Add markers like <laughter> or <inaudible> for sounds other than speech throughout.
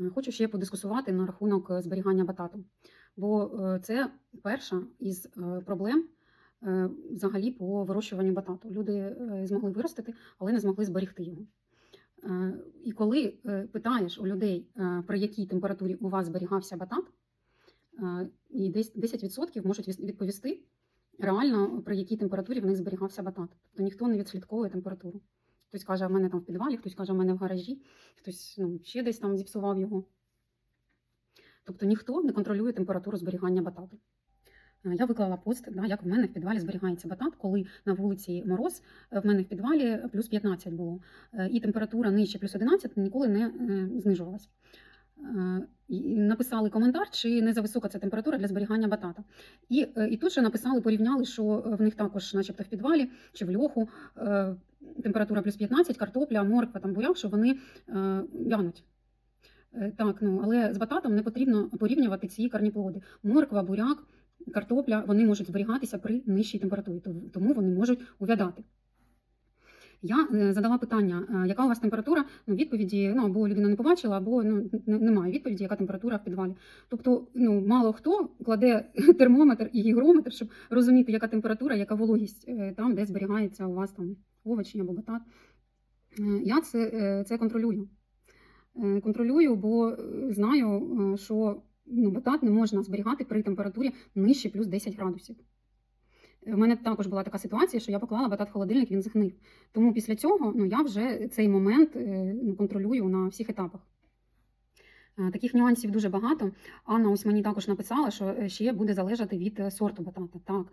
Е, Хочу ще подискусувати на рахунок е, зберігання батату, бо е, це перша із проблем взагалі по вирощуванню батату. Люди змогли виростити, але не змогли зберегти його. І коли питаєш у людей, при якій температурі у вас зберігався батат, і десь 10% можуть відповісти реально, при якій температурі в них зберігався батат. Тобто ніхто не відслідковує температуру. Хтось каже, в мене там в підвалі, хтось каже, в мене в гаражі, хтось ну, ще десь там зіпсував його. Тобто ніхто не контролює температуру зберігання батату. Е, Я виклала пост, да, як в мене в підвалі зберігається батат, коли на вулиці мороз, е, в мене в підвалі плюс 15 було. Е, І температура нижче плюс 11 ніколи не знижувалась. Е, Написали коментар, чи не за висока ця температура для зберігання батата. І, і тут же написали, порівняли, що в них також, начебто, в підвалі чи в льоху температура плюс 15, картопля, морква, там буряк, що вони е, вянуть. Е, Так, ну але з бататом не потрібно порівнювати ці корніплоди. Морква, буряк, картопля вони можуть зберігатися при нижчій температурі, тому вони можуть увядати. Я е, задала питання, яка у вас температура? Ну, відповіді ну, або людина не побачила, або ну, немає відповіді, яка температура в підвалі. Тобто, ну, мало хто кладе <laughs> термометр і гігрометр, щоб розуміти, яка температура, яка вологість там, де зберігається у вас там овочі або батат. Е, Я це, е, це контролюю. Е, Контролюю, бо знаю, що ну, батат не можна зберігати при температурі нижче плюс 10 градусів. У мене також була така ситуація, що я поклала батат в холодильник, він згнив. Тому після цього ну, я вже цей момент ну, контролюю на всіх етапах. Е, Таких нюансів дуже багато. Анна ось мені також написала, що е, ще буде залежати від е, сорту батата. Так,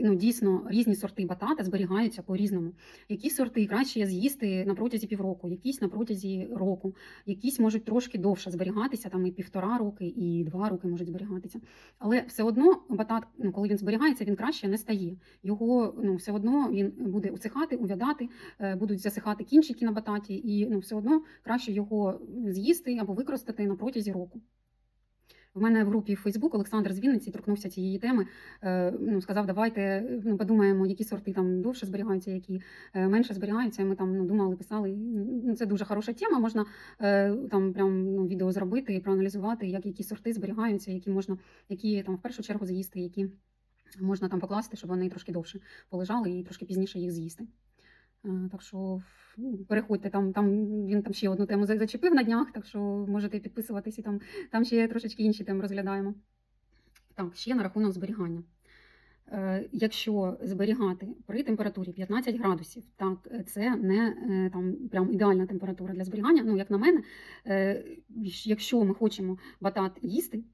ну, дійсно, різні сорти батата зберігаються по-різному. Які сорти краще з'їсти на протязі півроку, якісь на протязі року, якісь можуть трошки довше зберігатися, там і півтора роки, і два роки можуть зберігатися. Але все одно батат, ну, коли він зберігається, він краще не стає. Його ну, все одно він буде усихати, увядати, будуть засихати кінчики на бататі, і ну, все одно краще його з'їсти або використати на протязі року. В мене в групі в Facebook Олександр з Вінниці торкнувся цієї теми. е, Ну, сказав, давайте ну, подумаємо, які сорти там довше зберігаються, які е, менше зберігаються. Ми там ну, думали, писали. Ну, це дуже хороша тема. Можна е, там прям ну, відео зробити і проаналізувати, як які сорти зберігаються, які можна, які там в першу чергу з'їсти, які можна там покласти, щоб вони трошки довше полежали і трошки пізніше їх з'їсти. Е, Так що ну, переходьте там, там він там ще одну тему зачепив на днях, так що можете підписуватись і там, там ще трошечки інші теми розглядаємо. Так, ще на рахунок зберігання. Е, Якщо зберігати при температурі 15 градусів, так е, це не там прям ідеальна температура для зберігання. Ну, як на мене, якщо ми хочемо батат їсти,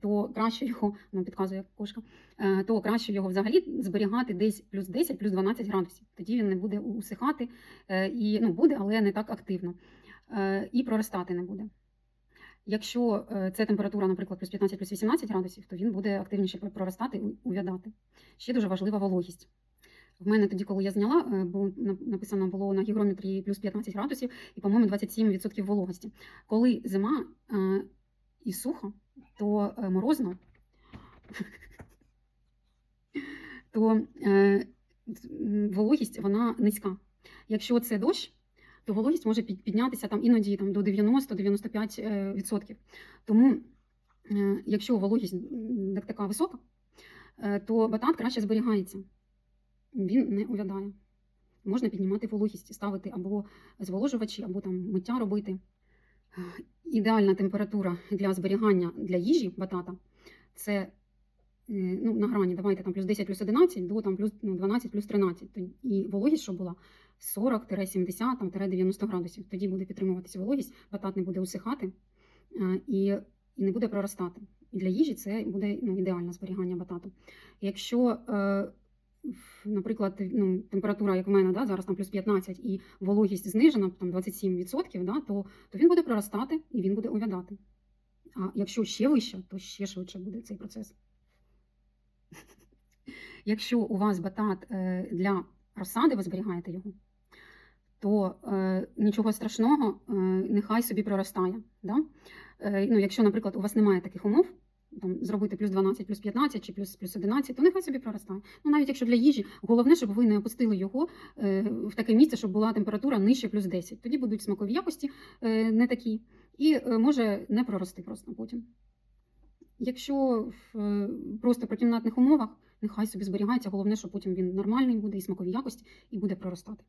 то краще його, ну підказує кошка, е, то краще його взагалі зберігати десь плюс 10, плюс 12 градусів. Тоді він не буде усихати е, і ну, буде, але не так активно. Е, І проростати не буде. Якщо це температура, наприклад, плюс 15, плюс 18 градусів, то він буде активніше проростати і увядати. Ще дуже важлива вологість. В мене тоді, коли я зняла, на- написано було на гігрометрі плюс 15 градусів і, по-моєму, 27% вологості. Коли зима і сухо, то е, морозно, <laughs> то е, вологість вона низька. Якщо це дощ, то вологість може піднятися там іноді там, до 90-95%. е. Тому, е, якщо вологість так- така висока, е, то батат краще зберігається. Він не увядає. Можна піднімати вологість, ставити або зволожувачі, або там миття робити. Ідеальна температура для зберігання для їжі батата це е, ну, на грані, давайте там плюс 10, плюс 11 до там, плюс ну, 12, плюс 13. То- І вологість, щоб була 40-70-90 градусів. Тоді буде підтримуватися вологість, батат не буде усихати е, і, і не буде проростати. І для їжі це буде ну, ідеальне зберігання батату. Якщо, е, наприклад, ну, температура, як в мене, да, зараз там плюс 15 і вологість знижена, там 27%, да, то, то він буде проростати і він буде увядати. А якщо ще вище, то ще швидше буде цей процес. <laughs> Якщо у вас батат е, для розсади, ви зберігаєте його, то е, нічого страшного, е, нехай собі проростає. Да? Ну, якщо, наприклад, у вас немає таких умов, там, зробити плюс 12, плюс 15 чи плюс, плюс 11, то нехай собі проростає. Ну, навіть якщо для їжі, головне, щоб ви не опустили його е, в таке місце, щоб була температура нижче плюс 10. Тоді будуть смакові якості е, не такі. і е, може не прорости просто потім. Якщо е, просто при кімнатних умовах, нехай собі зберігається, головне, що потім він нормальний буде і смакові якості, і буде проростати.